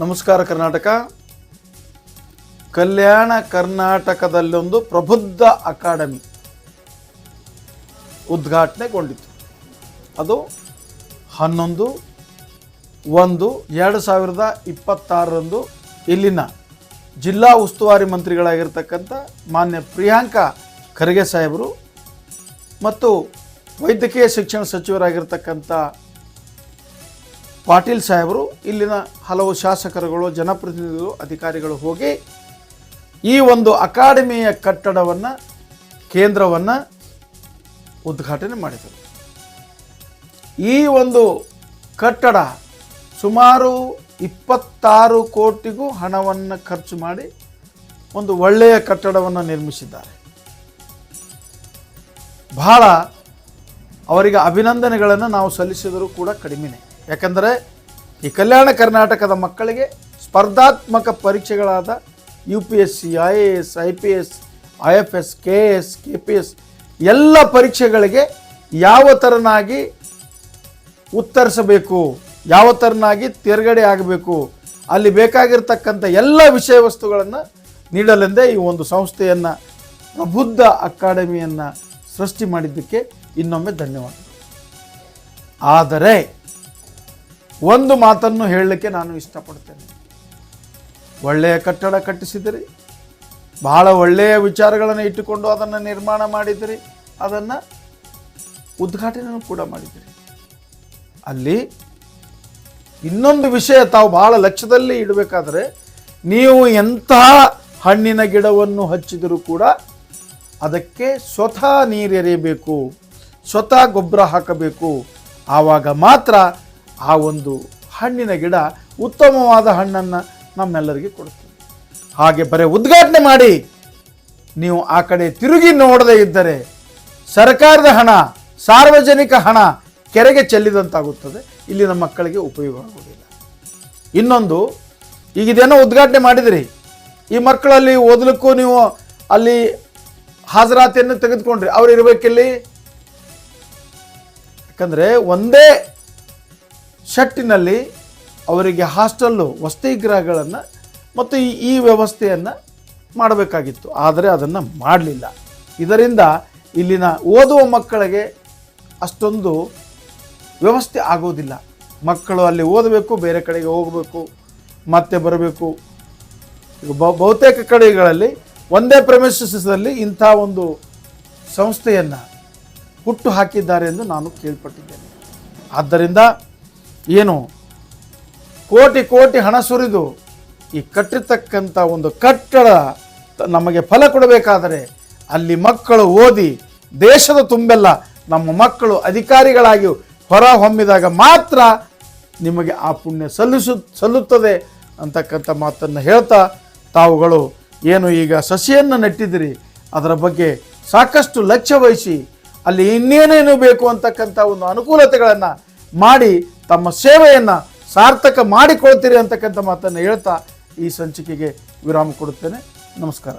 ನಮಸ್ಕಾರ ಕರ್ನಾಟಕ. ಕಲ್ಯಾಣ ಕರ್ನಾಟಕದಲ್ಲೊಂದು ಪ್ರಬುದ್ಧ ಅಕಾಡೆಮಿ ಉದ್ಘಾಟನೆಗೊಂಡಿತು ಅದು ಹನ್ನೊಂದು, ಒಂದು, ಎರಡು ಸಾವಿರದ ಇಪ್ಪತ್ತಾರರಂದು ಇಲ್ಲಿನ ಜಿಲ್ಲಾ ಉಸ್ತುವಾರಿ ಮಂತ್ರಿಗಳಾಗಿರ್ತಕ್ಕಂಥ ಮಾನ್ಯ ಪ್ರಿಯಾಂಕ ಖರ್ಗೆ ಸಾಹೇಬರು ಮತ್ತು ವೈದ್ಯಕೀಯ ಶಿಕ್ಷಣ ಸಚಿವರಾಗಿರ್ತಕ್ಕಂಥ ಪಾಟೀಲ್ ಸಾಹೇಬರು, ಇಲ್ಲಿನ ಹಲವು ಶಾಸಕರುಗಳು, ಜನಪ್ರತಿನಿಧಿಗಳು, ಅಧಿಕಾರಿಗಳು ಹೋಗಿ ಈ ಒಂದು ಅಕಾಡೆಮಿಯ ಕಟ್ಟಡವನ್ನು, ಕೇಂದ್ರವನ್ನು ಉದ್ಘಾಟನೆ ಮಾಡಿದರು. ಈ ಒಂದು ಕಟ್ಟಡ ಸುಮಾರು ಇಪ್ಪತ್ತಾರು ಕೋಟಿಗೂ ಹಣವನ್ನು ಖರ್ಚು ಮಾಡಿ ಒಂದು ಒಳ್ಳೆಯ ಕಟ್ಟಡವನ್ನು ನಿರ್ಮಿಸಿದ್ದಾರೆ. ಬಹಳ ಅವರಿಗೆ ಅಭಿನಂದನೆಗಳನ್ನು ನಾವು ಸಲ್ಲಿಸಿದರೂ ಕೂಡ ಕಡಿಮೆನೆ. ಯಾಕಂದರೆ ಈ ಕಲ್ಯಾಣ ಕರ್ನಾಟಕದ ಮಕ್ಕಳಿಗೆ ಸ್ಪರ್ಧಾತ್ಮಕ ಪರೀಕ್ಷೆಗಳಾದ U P S C I A S I P S I F S K S K P S ಎಲ್ಲ ಪರೀಕ್ಷೆಗಳಿಗೆ ಯಾವ ಥರನಾಗಿ ಉತ್ತರಿಸಬೇಕು, ಯಾವ ಥರನಾಗಿ ತೇರ್ಗಡೆ ಆಗಬೇಕು, ಅಲ್ಲಿ ಬೇಕಾಗಿರ್ತಕ್ಕಂಥ ಎಲ್ಲ ವಿಷಯ ವಸ್ತುಗಳನ್ನು ನೀಡಲೆಂದೇ ಈ ಒಂದು ಸಂಸ್ಥೆಯನ್ನು, ಪ್ರಬುದ್ಧ ಅಕಾಡೆಮಿಯನ್ನು ಸೃಷ್ಟಿ ಮಾಡಿದ್ದಕ್ಕೆ ಇನ್ನೊಮ್ಮೆ ಧನ್ಯವಾದ ಆದರೆ ಒಂದು ಮಾತನ್ನು ಹೇಳಲಿಕ್ಕೆ ನಾನು ಇಷ್ಟಪಡ್ತೇನೆ ಒಳ್ಳೆಯ ಕಟ್ಟಡ ಕಟ್ಟಿಸಿದಿರಿ. ಬಹಳ ಒಳ್ಳೆಯ ವಿಚಾರಗಳನ್ನು ಇಟ್ಟುಕೊಂಡು ಅದನ್ನು ನಿರ್ಮಾಣ ಮಾಡಿದಿರಿ. ಅದನ್ನು ಉದ್ಘಾಟನೆಯೂ ಕೂಡ ಮಾಡಿದಿರಿ. ಅಲ್ಲಿ ಇನ್ನೊಂದು ವಿಷಯ ತಾವು ಬಹಳ ಲಕ್ಷ್ಯದಲ್ಲಿ ಇಡಬೇಕಾದ್ರೆ, ನೀವು ಎಂತಹ ಹಣ್ಣಿನ ಗಿಡವನ್ನು ಹಚ್ಚಿದರೂ ಕೂಡ ಅದಕ್ಕೆ ಸ್ವತಃ ನೀರೆರೆಯಬೇಕು, ಸ್ವತಃ ಗೊಬ್ಬರ ಹಾಕಬೇಕು. ಆವಾಗ ಮಾತ್ರ ಆ ಒಂದು ಹಣ್ಣಿನ ಗಿಡ ಉತ್ತಮವಾದ ಹಣ್ಣನ್ನು ನಮ್ಮೆಲ್ಲರಿಗೆ ಕೊಡುತ್ತದೆ. ಹಾಗೆ ಬರೀ ಉದ್ಘಾಟನೆ ಮಾಡಿ, ನೀವು ಆ ಕಡೆ ತಿರುಗಿ ನೋಡದೇ ಇದ್ದರೆ ಸರ್ಕಾರದ ಹಣ, ಸಾರ್ವಜನಿಕ ಹಣ ಕೆರೆಗೆ ಚೆಲ್ಲಿದಂತಾಗುತ್ತದೆ. ಇಲ್ಲಿನ ಮಕ್ಕಳಿಗೆ ಉಪಯೋಗ ಆಗುವುದಿಲ್ಲ. ಇನ್ನೊಂದು, ಈಗ ಇದೇನೋ ಉದ್ಘಾಟನೆ ಮಾಡಿದಿರಿ. ಈ ಮಕ್ಕಳಲ್ಲಿ ಓದಲಿಕ್ಕೂ ನೀವು ಅಲ್ಲಿ ಹಾಜರಾತಿಯನ್ನು ತೆಗೆದುಕೊಂಡ್ರಿ. ಅವ್ರು ಇರಬೇಕಿಲ್ಲಿ? ಯಾಕಂದರೆ ಒಂದೇ ಶಟ್ಟಿನಲ್ಲಿ ಅವರಿಗೆ ಹಾಸ್ಟೆಲ್ಲು ವಸತಿ ಗೃಹಗಳನ್ನು ಮತ್ತು ಈ ವ್ಯವಸ್ಥೆಯನ್ನು ಮಾಡಬೇಕಾಗಿತ್ತು. ಆದರೆ ಅದನ್ನು ಮಾಡಲಿಲ್ಲ. ಇದರಿಂದ ಇಲ್ಲಿನ ಓದುವ ಮಕ್ಕಳಿಗೆ ಅಷ್ಟೊಂದು ವ್ಯವಸ್ಥೆ ಆಗೋದಿಲ್ಲ ಮಕ್ಕಳು ಅಲ್ಲಿ ಓದಬೇಕು, ಬೇರೆ ಕಡೆಗೆ ಹೋಗಬೇಕು, ಮತ್ತೆ ಬರಬೇಕು. ಈಗ ಬಹು- ಬಹುತೇಕ ಕಡೆಗಳಲ್ಲಿ ಒಂದೇ ಪ್ರಮಿಸಲ್ಲಿ ಇಂಥ ಒಂದು ಸಂಸ್ಥೆಯನ್ನು ಹುಟ್ಟು ಹಾಕಿದ್ದಾರೆ ಎಂದು ನಾನು ಕೇಳ್ಪಟ್ಟಿದ್ದೇನೆ. ಆದ್ದರಿಂದ ಏನು? ಕೋಟಿ ಕೋಟಿ ಹಣ ಸುರಿದು ಈ ಕಟ್ಟಿರ್ತಕ್ಕಂಥ ಒಂದು ಕಟ್ಟಡ ನಮಗೆ ಫಲ ಕೊಡಬೇಕಾದರೆ ಅಲ್ಲಿ ಮಕ್ಕಳು ಓದಿ ದೇಶದ ತುಂಬೆಲ್ಲ ನಮ್ಮ ಮಕ್ಕಳು ಅಧಿಕಾರಿಗಳಾಗಿ ಹೊರ ಹೊಮ್ಮಿದಾಗ ಮಾತ್ರ ನಿಮಗೆ ಆ ಪುಣ್ಯ ಸಲ್ಲಿಸು, ಸಲ್ಲುತ್ತದೆ ಅಂತಕ್ಕಂಥ ಮಾತನ್ನು ಹೇಳ್ತಾ ತಾವುಗಳು ಏನು ಈಗ ಸಸಿಯನ್ನು ನೆಟ್ಟಿದ್ದೀರಿ, ಅದರ ಬಗ್ಗೆ ಸಾಕಷ್ಟು ಲಕ್ಷ್ಯ ವಹಿಸಿ ಅಲ್ಲಿ ಇನ್ನೇನೇನು ಬೇಕು ಅಂತಕ್ಕಂಥ ಒಂದು ಅನುಕೂಲತೆಗಳನ್ನು ಮಾಡಿ ತಮ್ಮ ಸೇವೆಯನ್ನು ಸಾರ್ಥಕ ಮಾಡಿಕೊಳ್ತೀರಿ ಅಂತಕ್ಕಂಥ ಮಾತನ್ನು ಹೇಳ್ತಾ ಈ ಸಂಚಿಕೆಗೆ ವಿರಾಮ ಕೊಡುತ್ತೇನೆ. ನಮಸ್ಕಾರ.